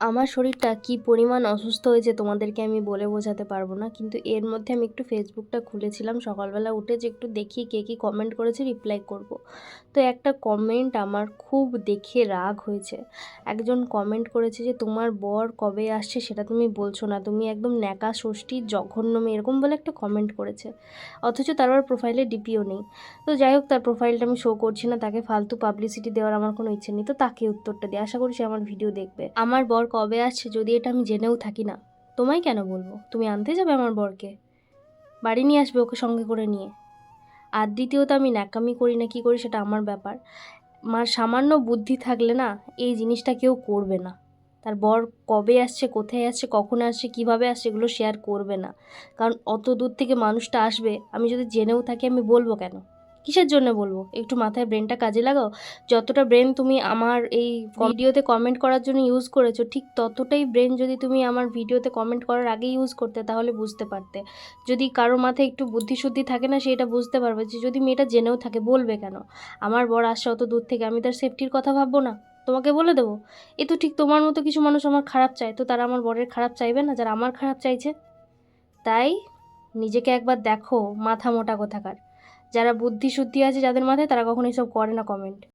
আমার শরীরটা কী পরিমাণ অসুস্থ হয়েছে তোমাদেরকে আমি বলে বোঝাতে পারব না, কিন্তু এর মধ্যে আমি একটু ফেসবুকটা খুলেছিলাম। সকালবেলা উঠে যে একটু দেখি কে কী কমেন্ট করেছে রিপ্লাই করব। তো একটা কমেন্ট আমার খুব দেখে রাগ হয়েছে। একজন কমেন্ট করেছে যে, তোমার বর কবে আসছে সেটা তুমি বলছো না, তুমি একদম ন্যাকা, ষষ্ঠী, জঘন্য মেয়ে, এরকম বলে একটা কমেন্ট করেছে। অথচ তার আবার প্রোফাইলে ডিপিও নেই। তো যাই হোক, তার প্রোফাইলটা আমি শো করছি না, তাকে ফালতু পাবলিসিটি দেওয়ার আমার কোনো ইচ্ছে নেই। তো তাকে উত্তরটা দিই আশা করি সে আমার ভিডিও দেখবে। আমার বর কবে আসছে যদি এটা আমি জেনেও থাকি না? তোমায় কেন বলব? তুমি আনতে যাবে আমার বরকে? বাড়ি নিয়ে আসবে ওকে সঙ্গে করে নিয়ে। আর দ্বিতীয়ত আমি ন্যাকামি করি না, কি করি সেটা আমার ব্যাপার। মার সামান্য বুদ্ধি থাকলে না, এই জিনিসটা কেউ করবে না। তার বর কবে আসছে, কোথায় আসছে, কখন আসছে, কীভাবে আসছে, এগুলো শেয়ার করবে না। কারণ অত দূর থেকে মানুষটা আসবে, আমি যদি জেনেও থাকি আমি বলব কেন? কিসের জন্য বলব? একটু মাথায় ব্রেনটা কাজে লাগাও। যতটা ব্রেন তুমি আমার এই ভিডিওতে কমেন্ট করার জন্য ইউজ করেছ, ঠিক ততটাই ব্রেন যদি তুমি আমার ভিডিওতে কমেন্ট করার আগে ইউজ করতে, তাহলে বুঝতে পারতে। যদি কারও মাথায় একটু বুদ্ধিশুদ্ধি থাকে না, সেটা বুঝতে পারবে যে যদি মেয়েটা জেনেও থাকে, বলবে কেন? আমার বর আসছে অত দূর থেকে, আমি তার সেফটির কথা ভাববো না? তোমাকে বলে দেবো? এ তো ঠিক তোমার মতো কিছু মানুষ আমার খারাপ চায়, তো তারা আমার বরের খারাপ চাইবে না? যারা আমার খারাপ চাইছে। তাই নিজেকে একবার দেখো, মাথা মোটা কোথাকার। যারা বুদ্ধি শুদ্ধি আছে যাদের মাথায় তারা কখনো এসব করে না কমেন্ট